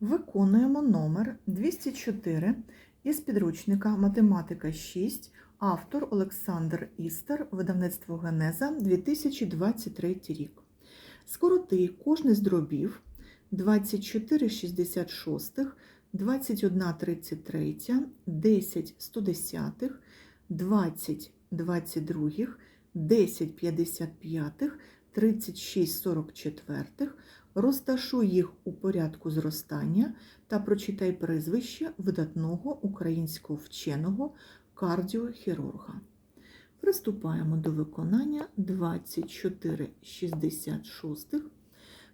Виконуємо номер 204 із підручника Математика 6, автор Олександр Істер, видавництво Генеза 2023 рік. Скороти кожний з дробів 24 66, 21 33, 10 110, 20 22, 10 55, 36 44, розташуй їх у порядку зростання та прочитай прізвище видатного українського вченого кардіохірурга. Приступаємо до виконання 2466.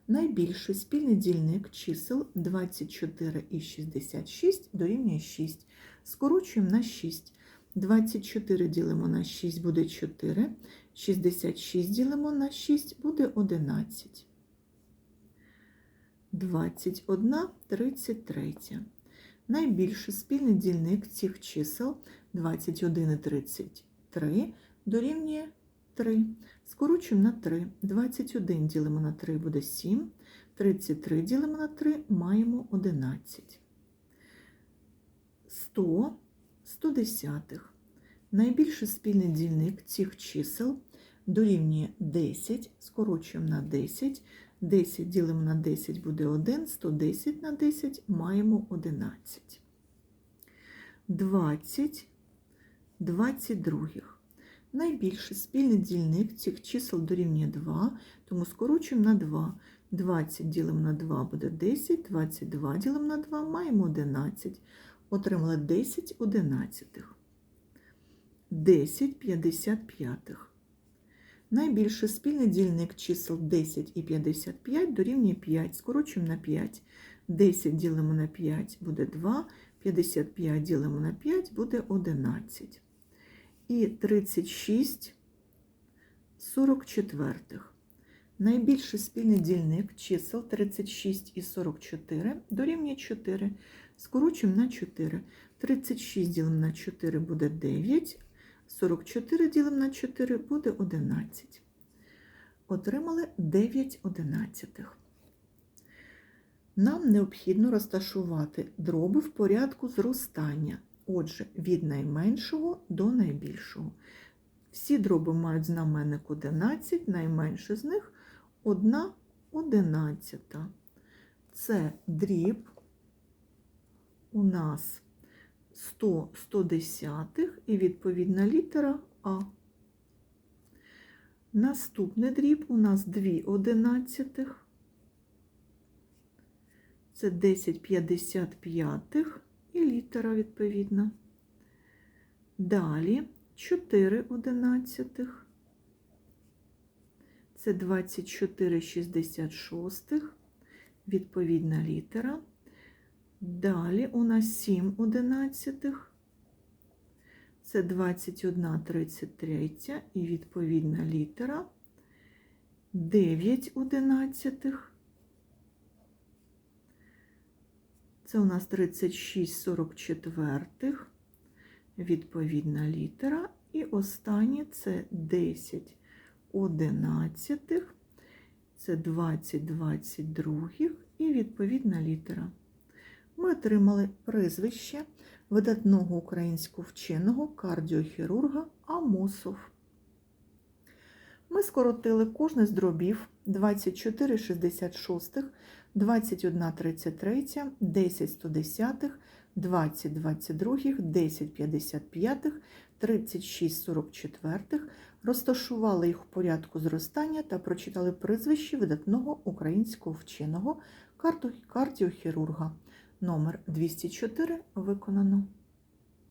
Найбільший спільний дільник чисел 24 і 66 дорівнює 6. Скорочуємо на 6. 24 ділимо на 6 буде 4. 66 ділимо на 6 буде 11. 21 33. Найбільший спільний дільник цих чисел 21 і 33 дорівнює 3. Скорочуємо на 3. 21 ділимо на 3 буде 7. 33 ділимо на 3 маємо 11. 100 110. Найбільший спільний дільник цих чисел дорівнює 10. Скорочуємо на 10. 10 ділимо на 10 буде 1, 110 на 10 маємо 11. 20 22. Найбільший спільний дільник цих чисел дорівнює 2, тому скорочуємо на 2. 20 ділимо на 2 буде 10, 22 ділимо на 2 маємо 11. Отримали 10 одинадцятих. 10 55. Найбільший спільний дільник чисел 10 і 55 дорівнює 5. Скорочуємо на 5. 10 ділимо на 5 буде 2, 55 ділимо на 5 буде 11. І 36 44. Найбільший спільний дільник чисел 36 і 44 дорівнює 4. Скорочуємо на 4. 36 ділимо на 4 буде 9. 44 ділимо на 4 буде 11. Отримали 9 одинадцятих. Нам необхідно розташувати дроби в порядку зростання. Отже, від найменшого до найбільшого. Всі дроби мають знаменник 11, найменше з них 1 одинадцята. Це дріб у нас 100 110 і відповідна літера А. Наступний дріб у нас 2 одинадцятих. Це 10 55 і літера відповідна. Далі 4 одинадцятих. Це 24 66, відповідна літера. Далі у нас 7 одинадцятих. Це 21 33 і відповідна літера. 9 одинадцятих. Це у нас 36 44, відповідна літера. І останнє це 10 одинадцятих, це 20 22 і відповідна літера. Ми отримали прізвище видатного українського вченого кардіохірурга Амосов. Ми скоротили кожне з дробів 24 66, 21 33, 10 110, 20 22, 10 55, 36 44, розташували їх у порядку зростання та прочитали прізвище видатного українського вченого кардіохірурга. Номер 204 виконано.